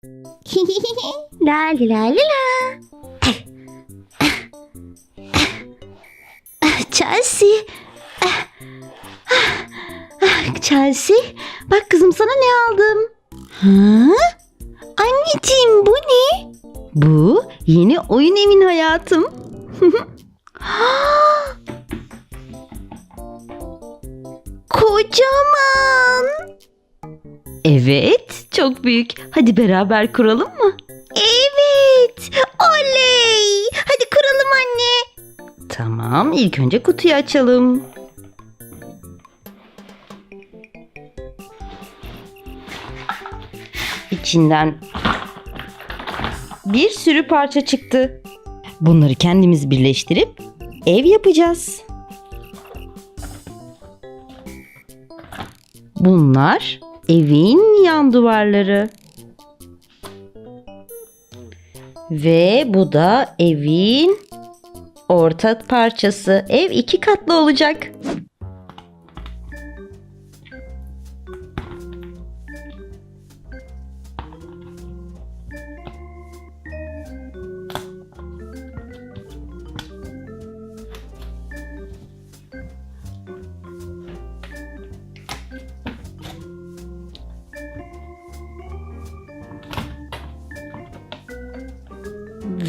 la li la li la. Chelsea. Chelsea. Bak kızım sana ne aldım. Ha? Anneciğim bu ne? Bu yeni oyun evin hayatım. Kocaman. Evet, çok büyük. Hadi beraber kuralım mı? Evet. Oley. Hadi kuralım anne. Tamam, ilk önce kutuyu açalım. İçinden bir sürü parça çıktı. Bunları kendimiz birleştirip ev yapacağız. Bunlar evin yan duvarları. Ve bu da evin orta parçası. Ev iki katlı olacak.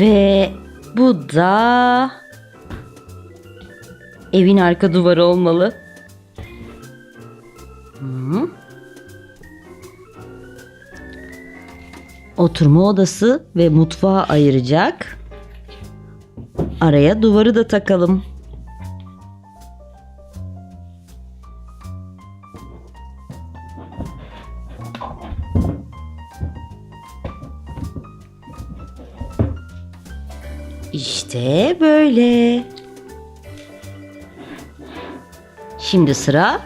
Ve bu da evin arka duvarı olmalı. Hı. Oturma odası ve mutfağı ayıracak. Araya duvarı da takalım. İşte böyle. Şimdi sıra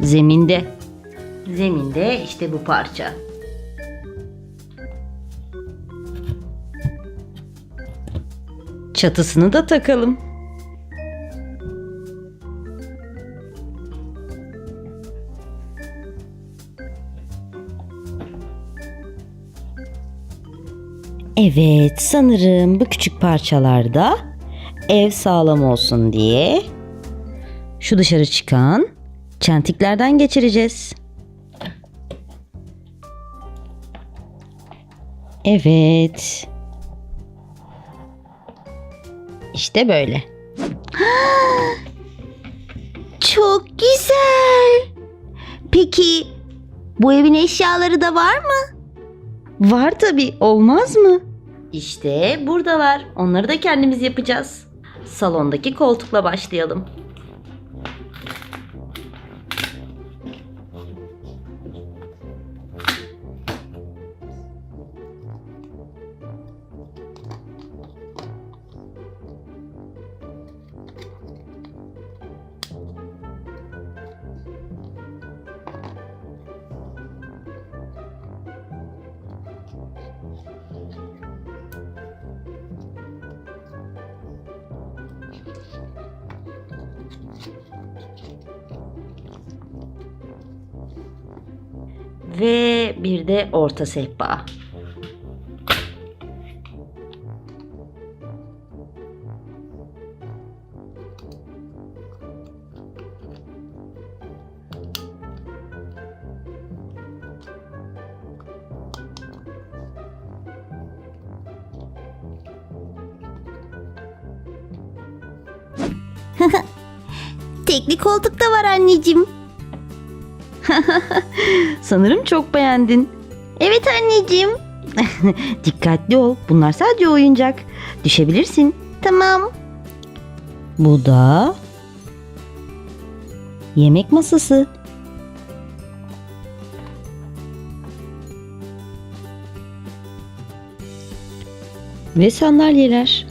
zeminde. Zeminde işte bu parça. Çatısını da takalım. Evet, sanırım bu küçük parçalarda ev sağlam olsun diye şu dışarı çıkan çentiklerden geçireceğiz. Evet. İşte böyle. Çok güzel. Peki bu evin eşyaları da var mı? Var tabi olmaz mı? İşte buradalar. Onları da kendimiz yapacağız. Salondaki koltukla başlayalım. Ve bir de orta sehpa. Tekli koltuk da var anneciğim. Sanırım çok beğendin. Evet anneciğim. Dikkatli ol. Bunlar sadece oyuncak. Düşebilirsin. Tamam. Bu da yemek masası. Ve sandalyeler.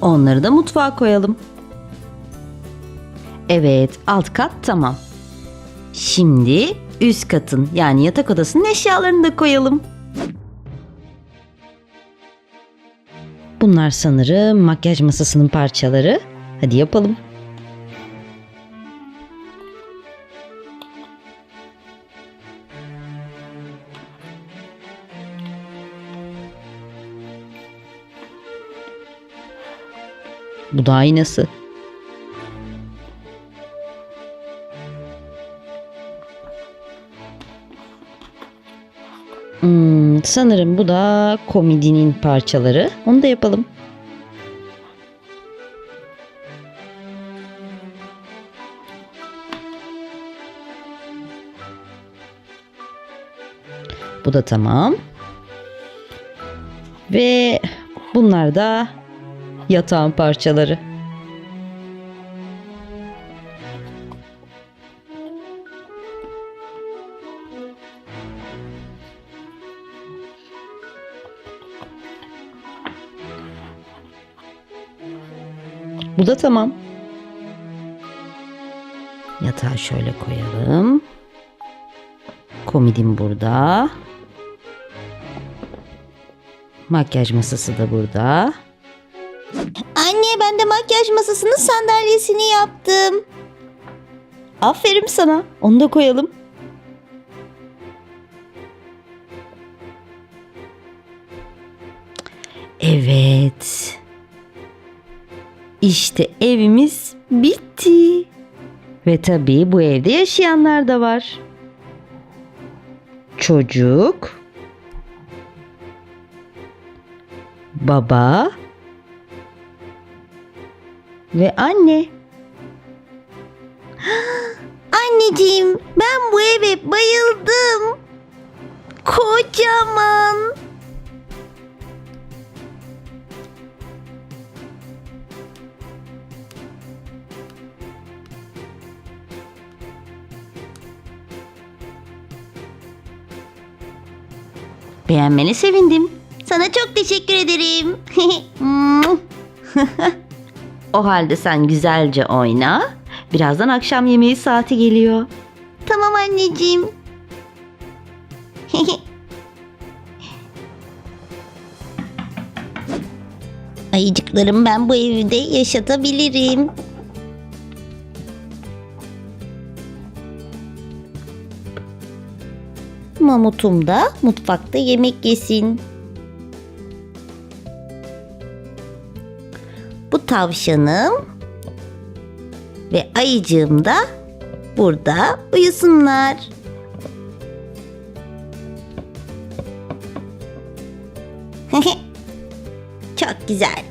Onları da mutfağa koyalım. Evet, alt kat tamam. Şimdi üst katın yani yatak odasının eşyalarını da koyalım. Bunlar sanırım makyaj masasının parçaları. Hadi yapalım. Bu da aynası. Hmm, sanırım bu da komedinin parçaları. Onu da yapalım. Bu da tamam. Ve bunlar da yatağın parçaları. Bu da tamam. Yatağı şöyle koyalım. Komedim burada. Makyaj masası da burada. Makyaj masasının sandalyesini yaptım. Aferin sana. Onu da koyalım. Evet. İşte evimiz bitti. Ve tabii bu evde yaşayanlar da var. Çocuk, baba ve anne. Anneciğim ben bu eve bayıldım. Kocaman. Beğenmene sevindim. Sana çok teşekkür ederim. O halde sen güzelce oyna. Birazdan akşam yemeği saati geliyor. tamam anneciğim. Ayıcıklarım ben bu evde yaşatabilirim. Mamutum da mutfakta yemek yesin. Tavşanım ve ayıcığım da burada uyusunlar. Çok güzel.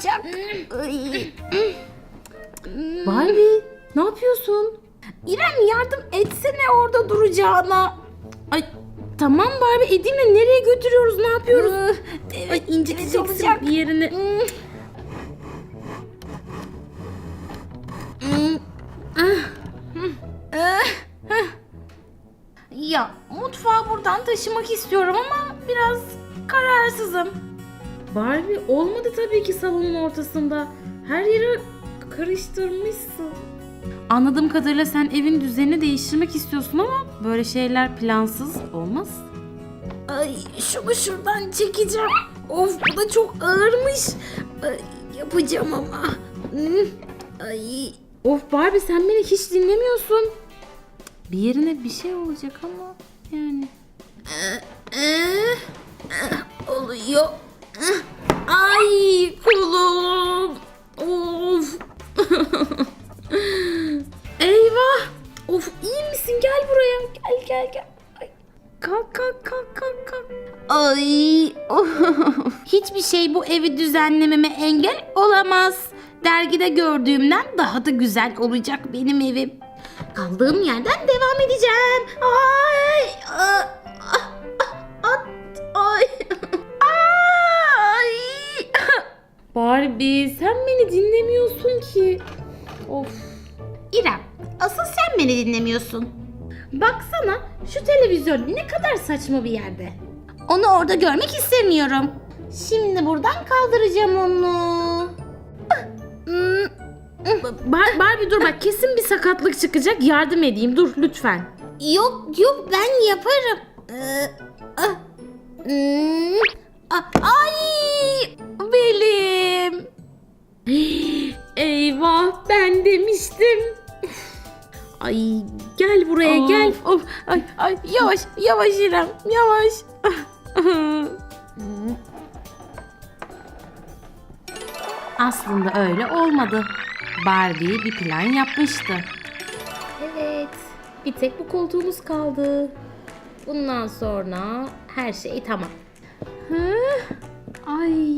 Olacak. Barbie ne yapıyorsun? İrem yardım etsene orada duracağına. Ay tamam Barbie Edim'le nereye götürüyoruz ne yapıyoruz? Evet, Ay inciteceksin bir yerini. Ya mutfağı buradan taşımak istiyorum ama biraz kararsızım. Barbie olmadı tabii ki salonun ortasında. Her yeri karıştırmışsın. Anladığım kadarıyla sen evin düzenini değiştirmek istiyorsun ama böyle şeyler plansız olmaz. Ay şunu şuradan çekeceğim. Of bu da çok ağırmış. Ay, yapacağım ama. Ay. Of Barbie sen beni hiç dinlemiyorsun. Bir yerine bir şey olacak ama yani. Oluyor. Ay kolum. Of. Eyvah. Of iyi misin? Gel buraya. Gel gel gel. Ay. Kalk kalk kalk kalk kalk. Ay. of. Hiçbir şey bu evi düzenlememe engel olamaz. Dergide gördüğümden daha da güzel olacak benim evim. Kaldığım yerden devam edeceğim. Ay. ah, ah, ah, Barbie sen beni dinlemiyorsun ki. Of. İrem, asıl sen beni dinlemiyorsun. Baksana şu televizyon ne kadar saçma bir yerde. Onu orada görmek istemiyorum. Şimdi buradan kaldıracağım onu. Hmm, Bar- Barbie dur bak kesin bir sakatlık çıkacak yardım edeyim dur lütfen. Yok yok ben yaparım. Ee, ah, hmm, ah, ay! Ay gel buraya gel. Of, ay, ay, yavaş yavaş İrem yavaş. Aslında öyle olmadı. Barbie bir plan yapmıştı. Evet, bir tek bu koltuğumuz kaldı. Bundan sonra her şey tamam. Hı? Ay,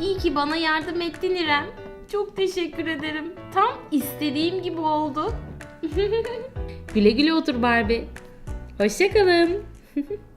iyi ki bana yardım ettin İrem. Çok teşekkür ederim. Tam istediğim gibi oldu. Güle güle otur Barbie. Hoşçakalın.